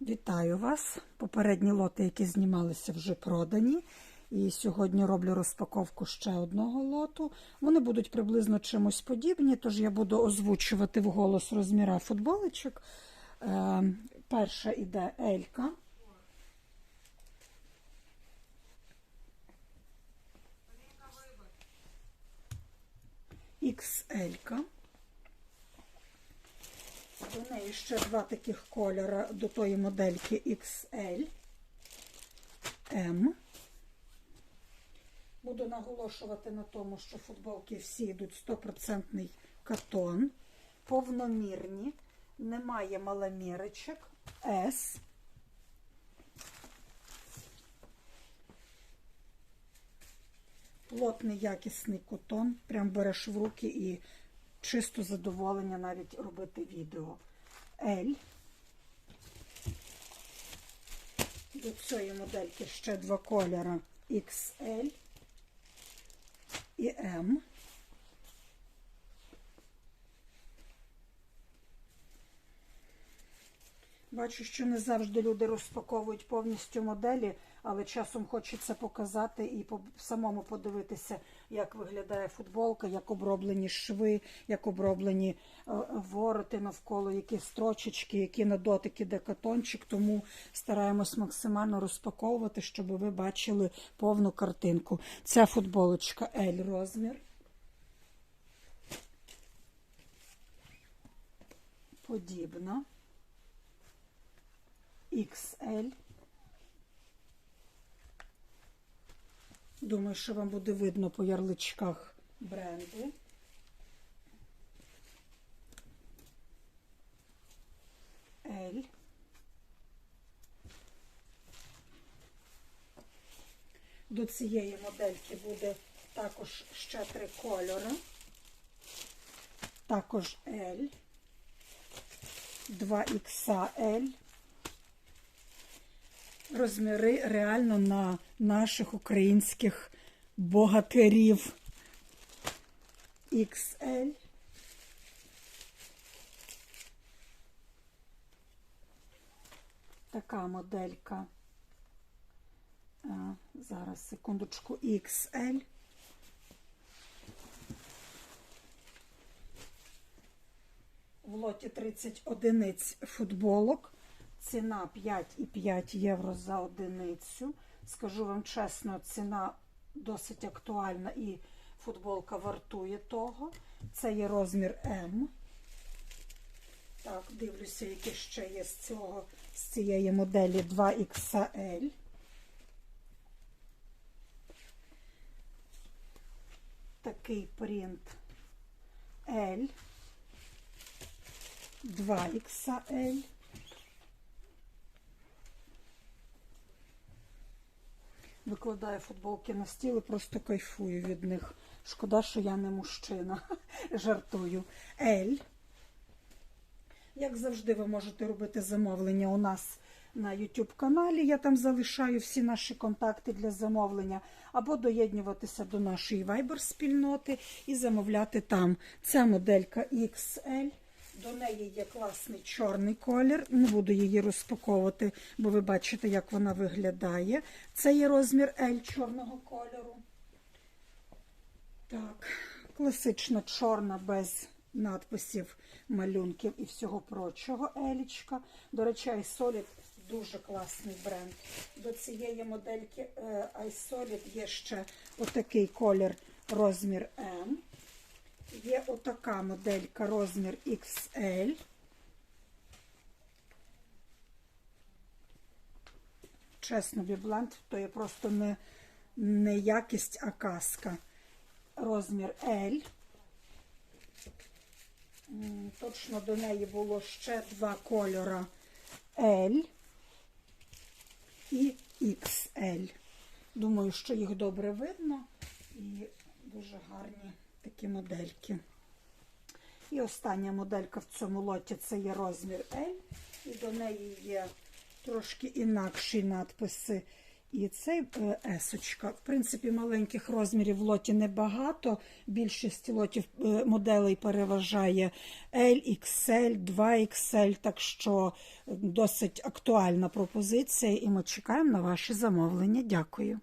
Вітаю вас! Попередні лоти, які знімалися, вже продані. І сьогодні роблю розпаковку ще одного лоту. Вони будуть приблизно чимось подібні, тож я буду озвучувати вголос розміра футболочок. Е, перша іде Елька. XL. До неї ще два таких кольора до тої модельки XL, M. Буду наголошувати на тому, що футболки всі йдуть 100% катон, повномірні, немає маломірочок, S. Плотний якісний котон, прям береш в руки і чисто задоволення навіть робити відео. L. До цієї модельки ще два кольори XL і M. Бачу, що не завжди люди розпаковують повністю моделі, але часом хочеться показати і по- самому подивитися, як виглядає футболка, як оброблені шви, як оброблені е, вороти навколо, які строчечки, які на дотик іде катончик. Тому стараємось максимально розпаковувати, щоб ви бачили повну картинку. Ця футболочка L розмір. Подібна. XL. Думаю, що вам буде видно по ярличках бренду. L. До цієї модельки буде також ще три кольори. Також L. 2XL розміри реально на наших українських богатирів. XL. Така моделька. Зараз, секундочку, XL. В лоті 30 одиниць футболок. Ціна 5,5 євро за одиницю. Скажу вам чесно, ціна досить актуальна і футболка вартує того. Це є розмір М. Так, дивлюся, яке ще є з цього, з цієї моделі 2XL. Такий принт L. 2XL. Викладаю футболки на стіл і просто кайфую від них. Шкода, що я не мужчина. Жартую. L. Як завжди, ви можете робити замовлення у нас на YouTube каналі. Я там залишаю всі наші контакти для замовлення, або доєднюватися до нашої Viber спільноти і замовляти там. Ця моделька XL. До неї є класний чорний колір. Не буду її розпаковувати, бо ви бачите, як вона виглядає. Це є розмір L чорного кольору. Так, класична чорна без надписів, малюнків і всього прочого елічка. До речі, iSolid дуже класний бренд. До цієї модельки е, iSolid є ще отакий колір розмір. Є отака моделька розмір XL. Чесно, біблант, то є просто не, не якість, а казка. Розмір L. Точно до неї було ще два кольора L і XL. Думаю, що їх добре видно і дуже гарні такі модельки. І остання моделька в цьому лоті це є розмір L. І до неї є трошки інакші надписи І цей е, есочка. В принципі, маленьких розмірів в лоті небагато. Більшість лотів е, моделей переважає L, XL, 2XL, так що досить актуальна пропозиція, і ми чекаємо на ваші замовлення. Дякую.